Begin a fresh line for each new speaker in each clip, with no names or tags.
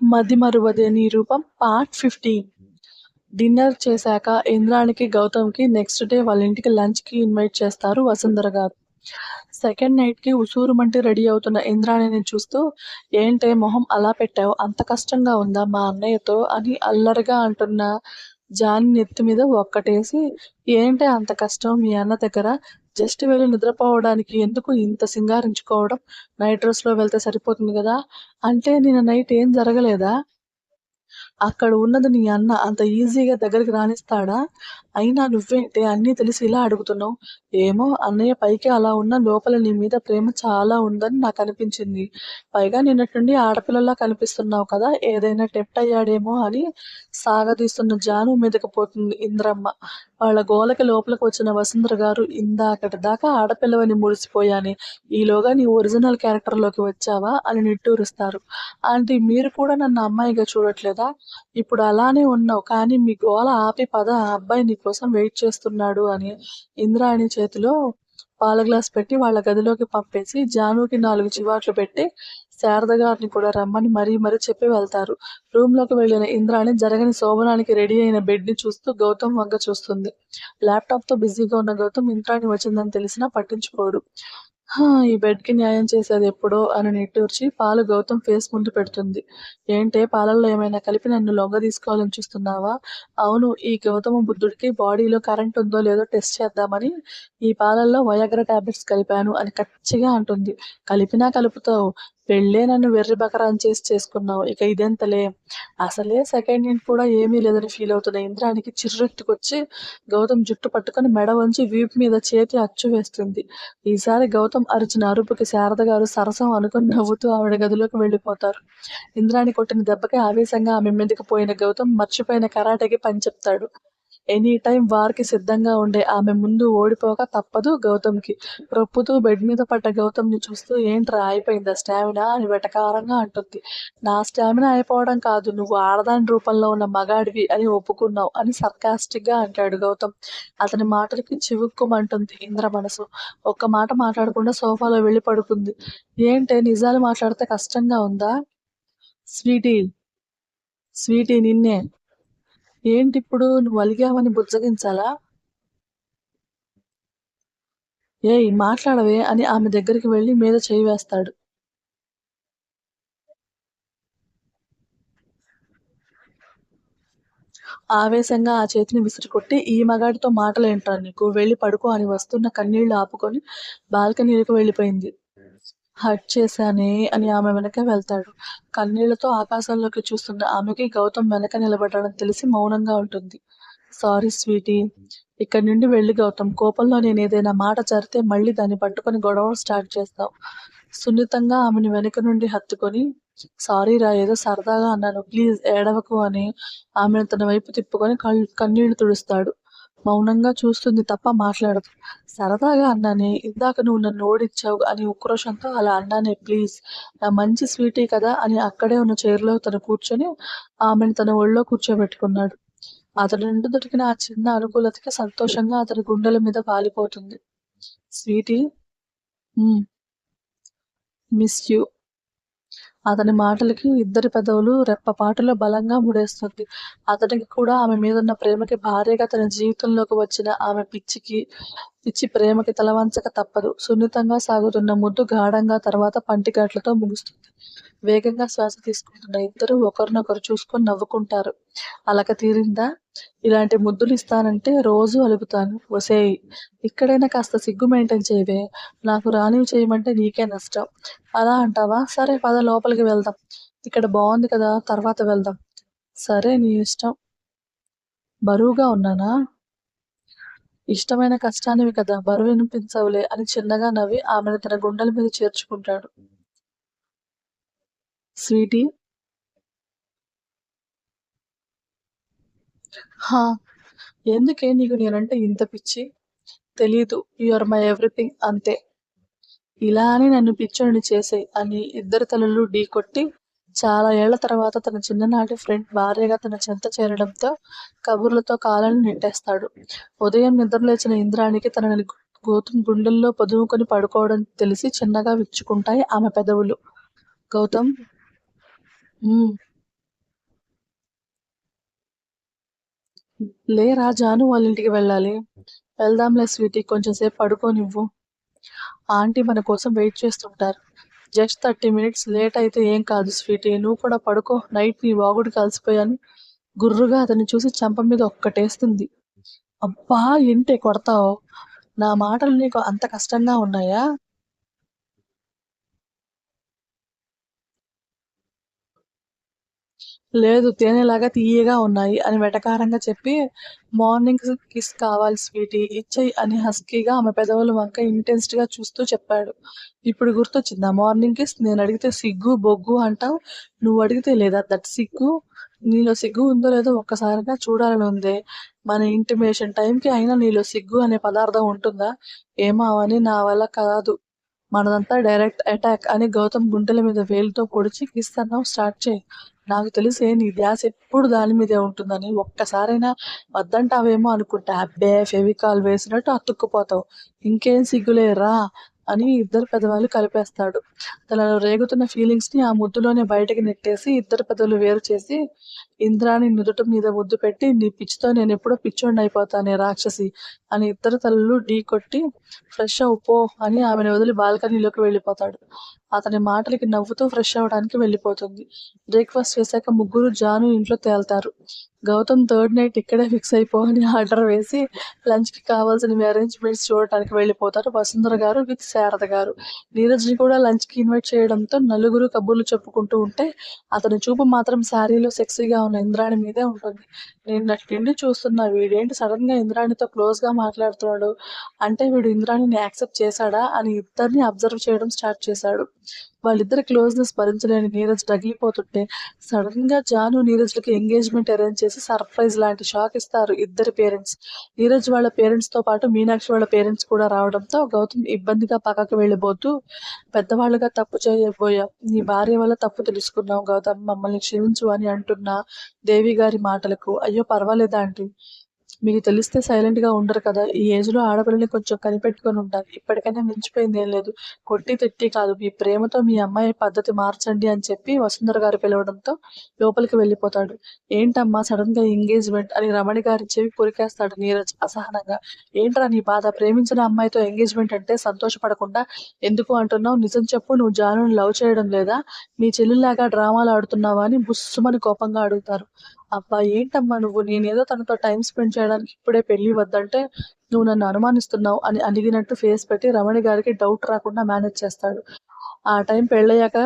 మదిమరువదే నీ రూపం part fifteen dinner చేశాక ఇంద్రానికి గౌతమ్కి నెక్స్ట్ డే వాళ్ళ ఇంటికి లంచ్కి ఇన్వైట్ చేస్తారు వసుంధర గారు. సెకండ్ నైట్కి ఉసూరుమంటి రెడీ అవుతున్న ఇంద్రాణిని చూస్తూ ఏంటే మొహం అలా పెట్టావు? అంత కష్టంగా ఉందా మా అన్నయ్యతో? అని అల్లరిగా అంటున్న జాని నెత్తి మీద ఒక్కటేసి ఏంటే అంత కష్టం మీ అన్న దగ్గర? జస్ట్ వెళ్ళి నిద్రపోవడానికి ఎందుకు ఇంత సింగారించుకోవడం? నైట్ డ్రెస్లో వెళ్తే సరిపోతుంది కదా? అంటే నిన్న నైట్ ఏం జరగలేదా? అక్కడ ఉన్నది నీ అన్న అంత ఈజీగా దగ్గరికి రానిస్తాడా? అయినా నువ్వేంటి అన్నీ తెలిసి ఇలా అడుగుతున్నావు? ఏమో అన్నయ్య పైకి అలా ఉన్న లోపల నీ మీద ప్రేమ చాలా ఉందని నాకు అనిపించింది. పైగా నిన్నటి ఆడపిల్లలా కనిపిస్తున్నావు కదా ఏదైనా టెప్ట్ అయ్యాడేమో అని సాగదీస్తున్న జాను మీదకి పోతుంది ఇంద్రమ్మ. వాళ్ళ గోలకి లోపలికి వచ్చిన వసుంధర గారు ఇందాకటి దాకా ఆడపిల్లవని ముడిసిపోయాని ఈలోగా నీ ఒరిజినల్ క్యారెక్టర్లోకి వచ్చావా? అని నిట్టూరుస్తారు. ఆంటీ మీరు కూడా నన్ను అమ్మాయిగా చూడట్లేదా? ఇప్పుడు అలానే ఉన్నావు కానీ మీ గోల ఆపి పద ఆ అబ్బాయి నీకు కోసం వెయిట్ చేస్తున్నాడు అని ఇంద్రాణి చేతిలో పాల గ్లాస్ పెట్టి వాళ్ళ గదిలోకి పంపేసి జానుకి నాలుగు చివాట్లు పెట్టి శారద గారిని కూడా రమ్మని మరీ మరీ చెప్పి వెళ్తారు. రూమ్లోకి వెళ్ళిన ఇంద్రాణి జరగని శోభనానికి రెడీ అయిన బెడ్ని చూస్తూ గౌతమ్ వంక చూస్తుంది. ల్యాప్టాప్తో బిజీగా ఉన్న గౌతమ్ ఇంద్రాణి వచ్చిందని తెలిసినా పట్టించుకోడు. ఈ బెడ్కి న్యాయం చేసేది ఎప్పుడో అని నిట్టూర్చి పాలు గౌతమ్ ఫేస్ ముందు పెడుతుంది. ఏంటే పాలల్లో ఏమైనా కలిపి నన్ను లొంగ తీసుకోవాలని చూస్తున్నావా? అవును ఈ గౌతమ బుద్ధుడికి బాడీలో కరెంట్ ఉందో లేదో టెస్ట్ చేద్దామని ఈ పాలల్లో వయాగ్ర టాబ్లెట్స్ కలిపాను అని కచ్చిగా అంటుంది. కలిపినా కలుపుతావు. పెళ్ళే నన్ను వెర్రి బకరాన్ చేసి చేసుకున్నావు. ఇక ఇదెంతలే? అసలే సెకండ్ ఇంట్ కూడా ఏమీ లేదని ఫీల్ అవుతున్న ఇంద్రానికి చిర్రెత్తుకొచ్చి గౌతమ్ జుట్టు పట్టుకొని మెడ వంచి వీపు మీద చేతి అచ్చు వేస్తుంది. ఈసారి గౌతమ్ అరిచిన అరుపుకి శారద గారు సరసం అనుకుని నవ్వుతూ ఆవిడ గదిలోకి వెళ్ళిపోతారు. ఇంద్రాని కొట్టిన దెబ్బకి ఆవేశంగా ఆమె మీదకి పోయిన గౌతమ్ మర్చిపోయిన కరాటేకి పని చెప్తాడు. ఎనీ టైం వార్కి సిద్ధంగా ఉండే ఆమె ముందు ఓడిపోక తప్పదు గౌతమ్కి. రొప్పుతూ బెడ్ మీద పడ్డ గౌతమ్ని చూస్తూ ఏంట్రా అయిపోయిందా స్టామినా? అని వెటకారంగా అంటుంది. నా స్టామినా అయిపోవడం కాదు నువ్వు ఆడదాని రూపంలో ఉన్న మగాడివి అని ఒప్పుకున్నావు అని సర్కాస్టిక్గా అంటాడు గౌతమ్. అతని మాటలకి చివుక్కుమంటుంది ఇంద్ర మనసు. ఒక్క మాట మాట్లాడకుండా సోఫాలో వెళ్ళి పడుకుంది. ఏంటే నిజాలు మాట్లాడితే కష్టంగా ఉందా? స్వీటీ స్వీటీ నిన్నే ఏంటి ఇప్పుడు నువ్వు అలిగావని బుజ్జగించాలా? ఏయ్ మాట్లాడవే అని ఆమె దగ్గరికి వెళ్ళి మీద చేయి వేస్తాడు. ఆవేశంగా ఆ చేతిని విసిరికొట్టి ఈ మగాడితో మాటలేంట్రా నీకు? వెళ్ళి పడుకో అని వస్తున్న కన్నీళ్ళు ఆపుకొని బాల్కనీలకు వెళ్ళిపోయింది. హట్ చేశానే అని ఆమె వెనక వెళ్తాడు. కన్నీళ్ళతో ఆకాశంలోకి చూస్తున్న ఆమెకి గౌతమ్ వెనక నిలబడడం తెలిసి మౌనంగా ఉంటుంది. సారీ స్వీటీ ఇక్కడి నుండి వెళ్ళి గౌతమ్. కోపంలో నేను ఏదైనా మాట జరితే మళ్ళీ దాన్ని పట్టుకొని గొడవ స్టార్ట్ చేస్తావు. సున్నితంగా ఆమెను వెనుక నుండి హత్తుకొని సారీ రా ఏదో సరదాగా అన్నాను. ప్లీజ్ ఏడవకు అని ఆమెను తన వైపు తిప్పుకొని కళ్ళు కన్నీళ్ళు తుడుస్తాడు. మౌనంగా చూస్తుంది తప్ప మాట్లాడదు. సరదాగా అన్నానే ఇందాక నువ్వు నన్ను ఓడించావు అని ఉక్రోషంతో అలా అన్నానే ప్లీజ్ నా మంచి స్వీటీ కదా అని అక్కడే ఉన్న చైర్లో తను కూర్చొని ఆమెను తన ఒళ్ళో కూర్చోబెట్టుకున్నాడు. అతడి నుండి దొరికిన ఆ చిన్న అనుకూలతకి సంతోషంగా అతని గుండెల మీద వాలిపోతుంది స్వీటీ మిస్ యూ అతని మాటలకి ఇద్దరి పెదవులు రెప్పపాటులో బలంగా ముడేస్తుంది. అతనికి కూడా ఆమె మీద ఉన్న ప్రేమకి భార్యగా తన జీవితంలోకి వచ్చిన ఆమె పిచ్చికి పిచ్చి ప్రేమకి తలవంచక తప్పదు. సున్నితంగా సాగుతున్న ముద్దు గాఢంగా తర్వాత పంటిగాట్లతో ముగుస్తుంది. వేగంగా శ్వాస తీసుకుంటున్న ఇద్దరు ఒకరినొకరు చూసుకొని నవ్వుకుంటారు. అలక తీరిందా? ఇలాంటి ముద్దులు ఇస్తానంటే రోజు అలుగుతాను. వసేయి ఇక్కడైనా కాస్త సిగ్గు మెయింటైన్ చేయవే. నాకు రానివి చేయమంటే నీకే నష్టం. అలా అంటావా? సరే పద లోపలికి వెళ్దాం. ఇక్కడ బాగుంది కదా తర్వాత వెళ్దాం. సరే నీ ఇష్టం. బరువుగా ఉన్నానా? ఇష్టమైన కష్టానివి కదా బరువు వినిపించవులే అని చిన్నగా నవ్వి ఆమెను తన గుండెల మీద చేర్చుకుంటాడు. స్వీటీ? హా ఎందుకే నీకు నేనంటే ఇంత పిచ్చి? తెలీదు యు ఆర్ మై ఎవ్రీథింగ్ అంతే. ఇలా అని నన్ను పిచ్చోడిని చేసేయ్ అని ఇద్దరు తలలు ఢీకొట్టి చాలా ఏళ్ళ తర్వాత తన చిన్ననాటి ఫ్రెండ్ భార్యగా తన చెంత చేరడంతో కబుర్లతో కాలను నెట్టేస్తాడు. ఉదయం నిద్రలేచిన ఇంద్రానికి తనని గౌతమ్ గుండెల్లో పొదుముకొని పడుకోవడం తెలిసి చిన్నగా విచ్చుకుంటాయి ఆమె పెదవులు. గౌతమ్ హ్మ్. లేరా జాను వాళ్ళింటికి వెళ్ళాలి. వెళ్దాంలే స్వీటీ కొంచెం సేపు పడుకోనివ్వు. ఆంటీ మన కోసం వెయిట్ చేస్తుంటారు. జస్ట్ థర్టీ మినిట్స్ లేట్ అయితే ఏం కాదు స్వీటీ. నువ్వు కూడా పడుకో నైట్ నీ వాగుడు అలసిపోయాను. గుర్రుగా అతన్ని చూసి చంప మీద ఒక్కటేస్తుంది. అబ్బా! ఏంటే కొడతావ్? నా మాటలు నీకు అంత కష్టంగా ఉన్నాయా? లేదు తేనెలాగా తియ్యగా ఉన్నాయి అని వెటకారంగా చెప్పి మార్నింగ్ కిస్ కావాలి స్వీటీ ఇచ్చేయి అని హస్కీగా ఆమె పెదవుల వంక ఇంటెన్స్డ్గా చూస్తూ చెప్పాడు. ఇప్పుడు గుర్తొచ్చిందా? Morning kiss? నేను అడిగితే సిగ్గు బొగ్గు అంటావు నువ్వు అడిగితే లేదా? దట్ సిగ్గు? నీలో సిగ్గు ఉందో లేదో ఒక్కసారిగా చూడాలని ఉందే. మన ఇంటిమేషన్ టైంకి అయినా నీలో సిగ్గు అనే పదార్థం ఉంటుందా? ఏమో అవని నా వల్ల కాదు. మనదంతా డైరెక్ట్ అటాక్ అని గౌతమ్ గుండెల మీద వేలుతో పొడిచి కిస్ అన్నావు స్టార్ట్ చేయి. నాకు తెలిసే నీ ధ్యాస ఎప్పుడు దాని మీదే ఉంటుందని. ఒక్కసారైనా వద్దంటావేమో అనుకుంటా. అబ్బే ఫెవికాల్ వేసినట్టు అతుక్కుపోతావు. ఇంకేం సిగ్గులేరా అని ఇద్దరు పెదవాళ్ళు కలిపేస్తాడు. తనలో రేగుతున్న ఫీలింగ్స్ని ఆ ముద్దులోనే బయటకి నెట్టేసి ఇద్దరు పెదవులు వేరు చేసి ఇంద్రాని నుదుట మీద ముద్దు పెట్టి నీ పిచ్చితో నేను ఎప్పుడో పిచ్చోండి అయిపోతానే రాక్షసి అని ఇద్దరు తలలు ఢీ కొట్టి ఫ్రెష్ అవు పో అని ఆమెను వదిలి బాల్కనీలోకి వెళ్ళిపోతాడు. అతని మాటలకి నవ్వుతూ ఫ్రెష్ అవ్వడానికి వెళ్ళిపోతుంది. బ్రేక్ఫాస్ట్ చేశాక ముగ్గురు జాను ఇంట్లో తేల్తారు. గౌతమ్ థర్డ్ నైట్ ఇక్కడే ఫిక్స్ అయిపో అని ఆర్డర్ వేసి లంచ్కి కావాల్సినవి అరేంజ్మెంట్స్ చూడటానికి వెళ్ళిపోతారు. వసుంధర గారు విత్ శారద గారు. నీరజ్ని కూడా లంచ్కి ఇన్వైట్ చేయడంతో నలుగురు కబుర్లు చెప్పుకుంటూ ఉంటే అతని చూపు మాత్రం శారీలో సెక్సీగా ఉన్న ఇంద్రాణి మీదే ఉంటుంది. నేను నుండి చూస్తున్నా వీడేంటి సడన్గా ఇంద్రాణితో క్లోజ్గా మాట్లాడుతున్నాడు? అంటే వీడు ఇంద్రాణిని యాక్సెప్ట్ చేశాడా? అని ఇద్దరిని అబ్జర్వ్ చేయడం స్టార్ట్ చేశాడు. వాళ్ళిద్దరి క్లోజ్నెస్ భరించలేని నీరజ్ తగిలిపోతుంటే సడన్గా జాను నీరజ్ లకి ఎంగేజ్మెంట్ అరేంజ్ చేసి సర్ప్రైజ్ లాంటి షాక్ ఇస్తారు ఇద్దరి పేరెంట్స్. నీరజ్ వాళ్ళ పేరెంట్స్తో పాటు మీనాక్షి వాళ్ళ పేరెంట్స్ కూడా రావడంతో గౌతమ్ ఇబ్బందిగా పక్కకు వెళ్ళిపోతూ పెద్దవాళ్ళుగా తప్పు చేయబోయా? నీ భార్య వల్ల తప్పు తెలుసుకున్నావు గౌతమ్ మమ్మల్ని క్షమించు అని అంటున్నా దేవి గారి మాటలకు అయ్యో పర్వాలేదా అంటే మీకు తెలిస్తే సైలెంట్గా ఉండరు కదా. ఈ ఏజ్లో ఆడపిల్లని కొంచెం కనిపెట్టుకొని ఉంటారు ఇప్పటికైనా మించిపోయింది ఏం లేదు. కొట్టి తిట్టి కాదు. మీ ప్రేమతో మీ అమ్మాయి పద్ధతి మార్చండి అని చెప్పి వసుంధర గారు పిలవడంతో లోపలికి వెళ్ళిపోతాడు. ఏంటమ్మా సడన్గా ఎంగేజ్మెంట్ అని రమణి గారి చెవి కొరికేస్తాడు నీరజ్ అసహనంగా. ఏంట్రా నీ బాధ? ప్రేమించిన అమ్మాయితో ఎంగేజ్మెంట్ అంటే సంతోషపడకుండా ఎందుకు అంటున్నావు? నిజం చెప్పు. నువ్వు జాను లవ్ చేయడం లేదా? మీ చెల్లిలాగా డ్రామాలు ఆడుతున్నావా అని బుస్సుమని కోపంగా అడుగుతారు. అబ్బా ఏంటమ్మా నువ్వు? నేనేదో తనతో టైం స్పెండ్ చేయడానికి ఇప్పుడే పెళ్ళి వద్దంటే నువ్వు నన్ను అనుమానిస్తున్నావు అని అడిగినట్టు ఫేస్ పెట్టి రమణి గారికి డౌట్ రాకుండా మేనేజ్ చేస్తాడు. ఆ టైం పెళ్ళయ్యాక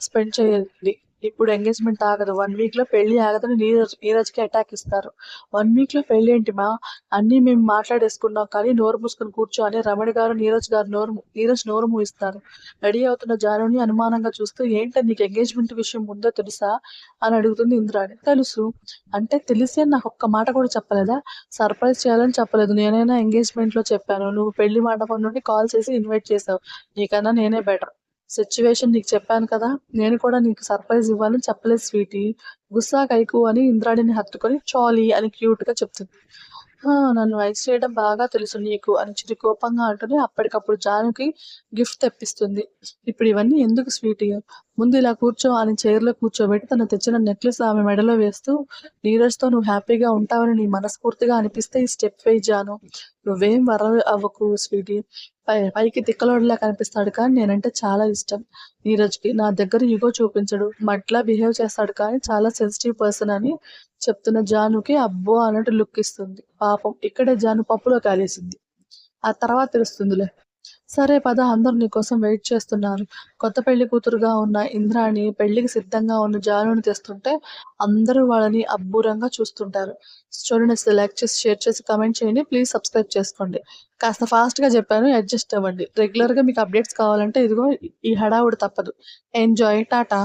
స్పెండ్ చేయండి. ఇప్పుడు ఎంగేజ్మెంట్ ఆగదు. వన్ వీక్లో పెళ్ళి ఆగదని నీరజ్ నీరజ్కి అటాక్ ఇస్తారు. వన్ వీక్లో పెళ్ళి ఏంటి మా? అన్ని మేము మాట్లాడేసుకున్నాం కానీ నోరు మూసుకొని కూర్చో అని రమణ గారు నీరజ్ గారు నోరు నీరజ్ నోరు మూయిస్తారు. రెడీ అవుతున్న జానుని అనుమానంగా చూస్తూ ఏంటో నీకు ఎంగేజ్మెంట్ విషయం ఉందో తెలుసా? అని అడుగుతుంది ఇంద్రాణి. తెలుసు. అంటే తెలిసి అని నాకు ఒక్క మాట కూడా చెప్పలేదా? సర్ప్రైజ్ చేయాలని చెప్పలేదు. నేనైనా ఎంగేజ్మెంట్లో చెప్పాను. నువ్వు పెళ్ళి మండపం నుండి కాల్ చేసి ఇన్వైట్ చేసావు. నీకన్నా నేనే బెటర్. సిచ్యువేషన్ నీకు చెప్పాను కదా నేను కూడా నీకు సర్ప్రైజ్ ఇవ్వాలని చెప్పలేదు స్వీటీ. గుస్సా కైకు అని ఇంద్రాణిని హత్తుకొని చాలీ అని క్యూట్గా చెప్తుంది. "ఆ, నన్ను వైస్ చేయడం బాగా తెలుసు నీకు అని చిరు కోపంగా అంటూనే అప్పటికప్పుడు జానుకి గిఫ్ట్ తెప్పిస్తుంది. ఇప్పుడు ఇవన్నీ ఎందుకు స్వీటీ? ముందు ఇలా కూర్చో అని చైర్లో కూర్చోబెట్టి తను తెచ్చిన నెక్లెస్ ఆమె మెడలో వేస్తూ నీరజ్తో నువ్వు హ్యాపీగా ఉంటావని నీ మనస్ఫూర్తిగా అనిపిస్తే ఈ స్టెప్ వేయి జాను. నువ్వేం వర అవ్వకు స్వీటీ. పై పైకి తిక్కలోడిలా కనిపిస్తాడు కానీ నేనంటే చాలా ఇష్టం. నీరజ్కి నా దగ్గర ఇగో చూపించడు. మట్లా బిహేవ్ చేస్తాడు కానీ చాలా సెన్సిటివ్ పర్సన్ అని చెప్తున్న జానుకి అబ్బో అన్నట్టు లుక్ ఇస్తుంది. పాపం ఇక్కడే జాను పప్పులో కాలేసింది. ఆ తర్వాత తెలుస్తుందిలే. సరే పద అందరూ నీకోసం వెయిట్ చేస్తున్నారు. కొత్త పెళ్ళి కూతురుగా ఉన్న ఇంద్రాణి పెళ్ళికి సిద్ధంగా ఉన్న జానుని తెస్తుంటే అందరూ వాళ్ళని అబ్బూరంగా చూస్తుంటారు. స్టోరీని నచ్చితే లైక్ చేసి షేర్ చేసి కమెంట్ చేయండి. ప్లీజ్ సబ్స్క్రైబ్ చేసుకోండి. కాస్త ఫాస్ట్గా చెప్పాను అడ్జస్ట్ అవ్వండి. రెగ్యులర్గా మీకు అప్డేట్స్ కావాలంటే ఇదిగో ఈ హడావుడు తప్పదు. Enjoy tata!